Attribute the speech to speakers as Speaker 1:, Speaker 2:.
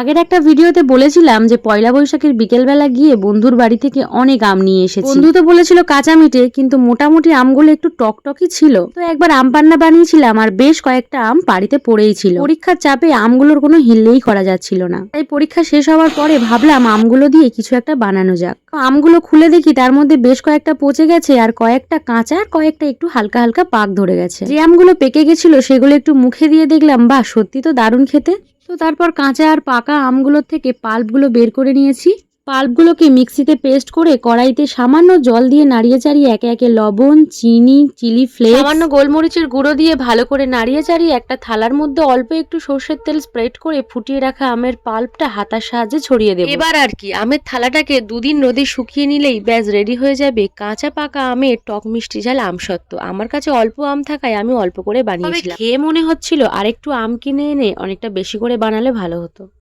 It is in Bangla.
Speaker 1: আগের একটা ভিডিওতে বলেছিলাম যে পয়লা বৈশাখের বিকেলবেলা গিয়ে বন্ধুর বাড়ি থেকে অনেক আম নিয়ে এসেছি। বন্ধু তো বলেছিল কাঁচা মিটে কিন্তু মোটামুটি আমগুলো একটু টকটকই ছিল। তো একবার আম পান্না বানিয়েছিলাম আর বেশ কয়েকটা আম বাড়িতে পড়েই ছিল। পরীক্ষার চাপে আমগুলোর কোনো হিললেই করা যাচ্ছিল না। তাই পরীক্ষা শেষ হওয়ার পরে ভাবলাম আমগুলো দিয়ে কিছু একটা বানানো যাক। তো আমগুলো খুলে দেখি তার মধ্যে বেশ কয়েকটা পচে গেছে আর কয়েকটা কাঁচা আর কয়েকটা একটু হালকা হালকা পাক ধরে গেছে। যে আমগুলো পেকে গেছিল সেগুলো একটু মুখে দিয়ে দেখলাম বাহ সত্যি তো দারুণ খেতে। তো তারপর কাঁচা আর পাকা আমগুলোর থেকে পাল্পগুলো বের করে নিয়েছি। পাল্পগুলোকে মিক্সিতে পেস্ট করে কড়াইতে সামান্য জল দিয়ে নাড়িয়ে চাড়িয়ে একে একে লবণ চিনি চিলি ফ্লেক্স সামান্য গোলমরিচের গুঁড়ো দিয়ে ভালো করে নাড়িয়ে চাড়িয়ে একটা থালার মধ্যে অল্প একটু সর্ষের তেল স্প্রেড করে ফুটিয়ে রাখা আমের পাল্পটা হাতার সাহায্যে ছড়িয়ে দেবো। এবার আর কি আমের থালাটাকে দুদিন রোদে শুকিয়ে নিলেই ব্যাস রেডি হয়ে যাবে কাঁচা পাকা আমের টক মিষ্টি ঝাল আমসত্ত্ব। আমার কাছে অল্প আম থাকায় আমি অল্প করে বানিয়েছিলাম। খেয়ে মনে হচ্ছিল আরেকটু আম কিনে এনে অনেকটা বেশি করে বানালে ভালো হতো।